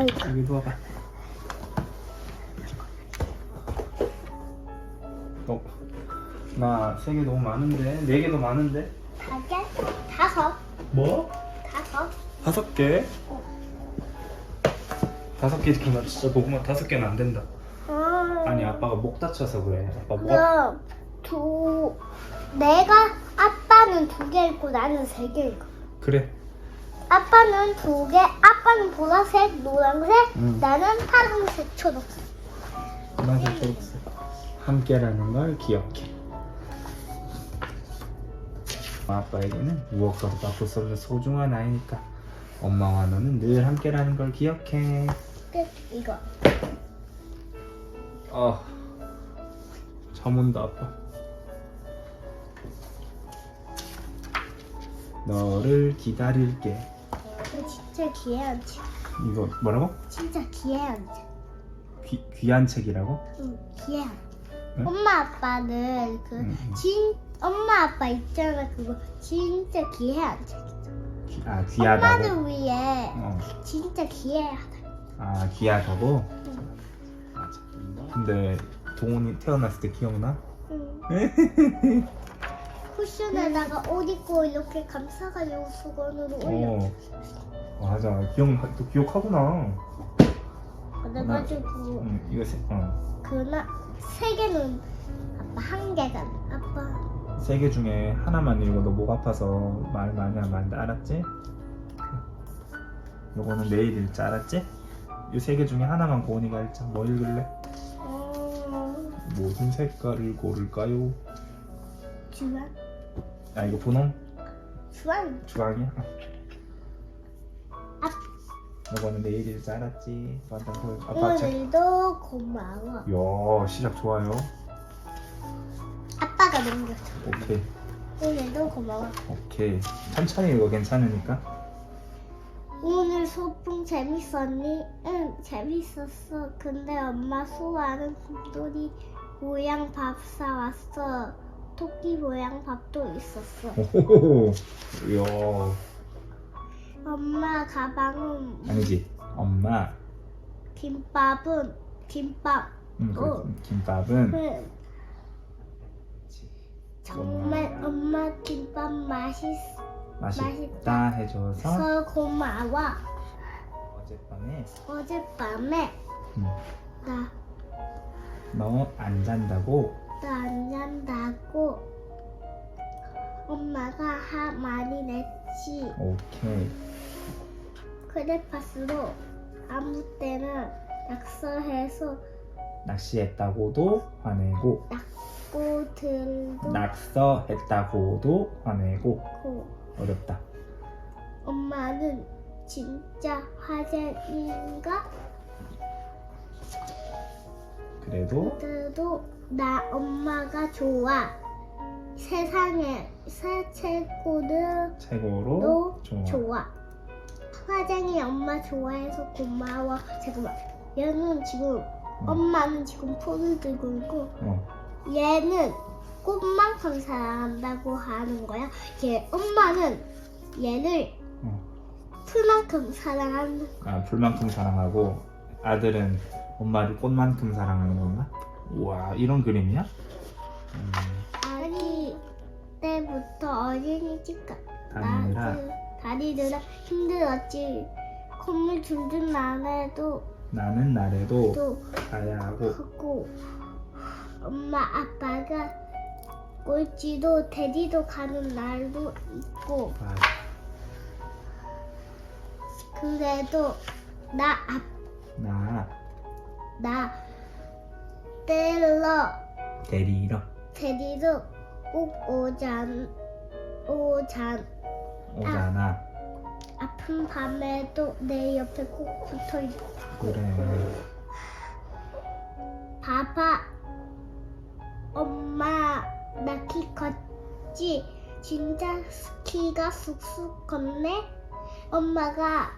아이고. 여기 누워봐. 어, 나세 개 너무 많은데 네 개도 많은데. 다섯, 다섯, 뭐? 다섯. 다섯 개? 다섯 개 그만 진짜 고구마 다섯 개는 안 된다. 아니 아빠가 목 다쳐서 그래. 아빠 목. 아파. 그럼 두 내가 아빠는 두개 있고 나는 세개 있고 그래. 아빠는 두 개, 아빠는 보라색, 노란색, 응. 나는 파란색, 초록색. 맞아 초록색. 함께라는 걸 기억해. 아빠에게는 무엇과도 바꿀 수 없는 소중한 아이니까 엄마와 너는 늘 함께라는 걸 기억해. 끝 이거. 아, 잠 온다 아빠. 너를 기다릴게. 이거 진짜 귀한 책. 이거 뭐라고? 진짜 귀한 책. 귀, 귀한 책이라고? 응, 귀한. 응? 엄마 아빠는 그 응, 응. 진 엄마 아빠 있잖아 그거 진짜 귀한 책. 귀, 아 귀하다고? 엄마를 위해 어. 진짜 귀해하다. 아 귀하다고? 응. 맞아. 근데 동훈이 태어났을 때 기억나? 응. 쿠션에다가 옷 입고 이렇게 감싸가지고 수건으로 올려. 어. 맞아. 기억 또 기억하구나. 그래가지고 응, 이거 세, 어. 그나 세 개는 아빠 한 개가 아빠 세개 중에 하나만 읽어. 너 목 아파서 말 많이 하면 안 돼. 알았지? 요거는 내일 읽자. 알았지? 요 세 개 중에 하나만 고은이가 읽자. 뭐 읽을래? 음, 무슨 색깔을 고를까요? 주황 아 이거 분홍? 주황 주황이야? 아, 요거는 내일 읽자. 알았지? 완전 그 아빠 책. 오늘도 고마워 야 시작 좋아요. 아빠가 넘겨줘 오케이. 오늘도 고마워 오케이. 천천히 읽어 괜찮으니까. 오늘 소풍 재밌었니? 응 재밌었어 근데 엄마 수아는 곰돌이 모양 밥 사왔어 토끼 모양 밥도 있었어 오호호호. 이야. 엄마 가방은 아니지. 엄마. 김밥은 김밥 음, 그 어. 김밥은 응. 정말 엄마 김밥 맛있어 맛있다 해줘서 고마워 어젯밤에 어젯밤에 음, 나 너 안 잔다고 나안 잔다고 엄마가 화 많이 냈지. 오케이 크레파스로 아무 때나 낙서해서 낚시했다고도 화내고 꽃들도 낙서했다고도 화내고 고 어렵다 엄마는 진짜 화쟁인가? 그래도 그래도 나 엄마가 좋아. 세상에 새 최고도 최고로 또 좋아 좋아. 화장이 엄마 좋아해서 고마워. 잠깐만. 얘는 지금 엄마는 지금 폰을 들고 있고 어, 얘는 꽃만큼 사랑한다고 하는 거야. 얘 엄마는 얘를 어. 풀만큼 사랑하는 아 불만큼 사랑하고 아들은 엄마를 꽃만큼 사랑하는 건가? 우와 이런 그림이야? 음, 아기 때부터 어린이집 가. 다니느라 다니느라 힘들었지. 콧물 줄줄 나네도 나는 날에도 또 가야 하고 하고 엄마 아빠가 꼴찌도 데리도 가는 날도 있고 아, 그래도 나 아, 나. 나. 때려. 데리러. 데리러 꼭 오잔 오잔. 오잖아. 아픈 밤에도 내 옆에 꼭 붙어 있고 그래. 봐봐. 엄마 나 키 컸지? 진짜 키가 쑥쑥 컸네? 엄마가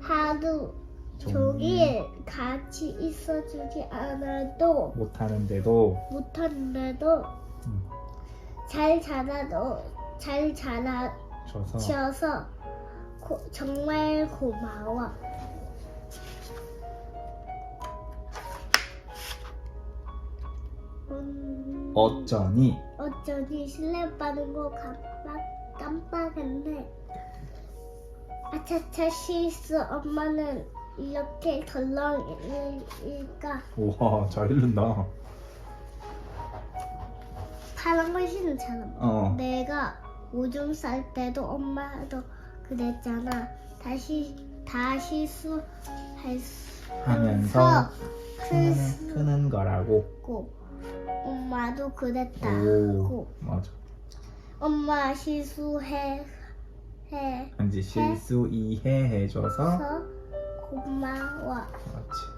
하루 저기 같이 있어주지 않아도 못하는데도 못하는데도 음. 잘 자라도 잘 자라셔서 고- 정말 고마워. 음, 어쩌니 어쩌니 실례받은 거 뭐 깜빡, 깜빡했네. 아차차 실수 엄마는 이렇게 덜렁일까? 우와 잘 읽는다 파란 걸 신은처럼. 어 내가 오줌 쌀 때도 엄마도 그랬잖아. 다시 다 실수할 수 하면서 크는, 크는 거라고 엄마도 오 그랬다고. 맞아 엄마 실수해 해 왠지 실수 이해해줘서 서 고마워. 그렇지.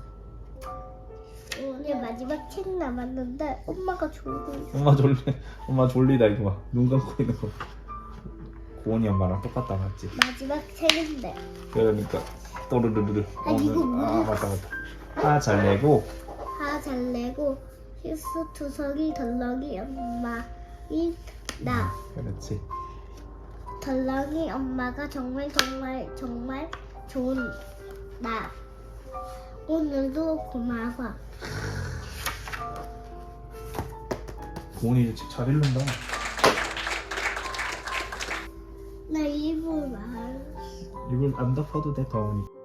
오늘 마지막 책 남았는데 엄마가 졸고 있어. 엄마 졸리 엄마 졸리다 이거 봐 눈 감고 있는 거. 고은이 엄마랑 똑같다 맞지? 마지막 책인데. 그러니까 또르르르르. 아, 이거 아 뭐야? 맞다 맞다. 화잘 내고. 화잘 내고 실수 투성이 덜렁이 엄마 이나. 그렇지. 덜렁이 엄마가 정말 정말 정말 좋은 나 오늘도 고마워. 고은이 책잘 읽는다. 나 입을 말 입을 안 덮어도 돼 더우니